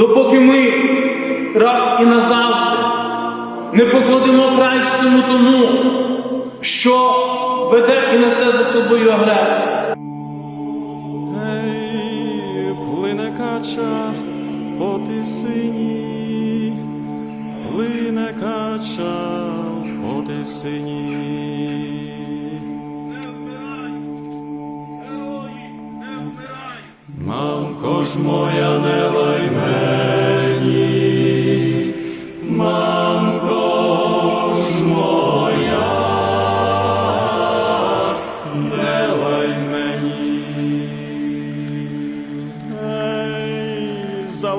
допоки ми раз і назавжди не покладемо край всьому тому, що веде і несе за собою агресор. Ей, плине кача по тисині, плине кача по тисині. Мамко ж моя, не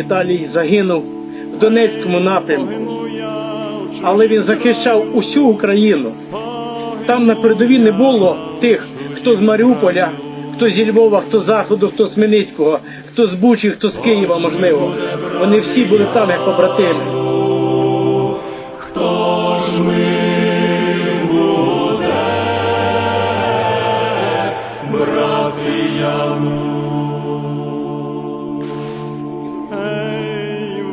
Віталій загинув в Донецькому напрямку, але він захищав усю Україну. Там на передовій не було тих, хто з Маріуполя, хто зі Львова, хто з Заходу, хто з Хмельницького, хто з Бучі, хто з Києва, можливо. Вони всі були там як побратими. Хто ж ми яму?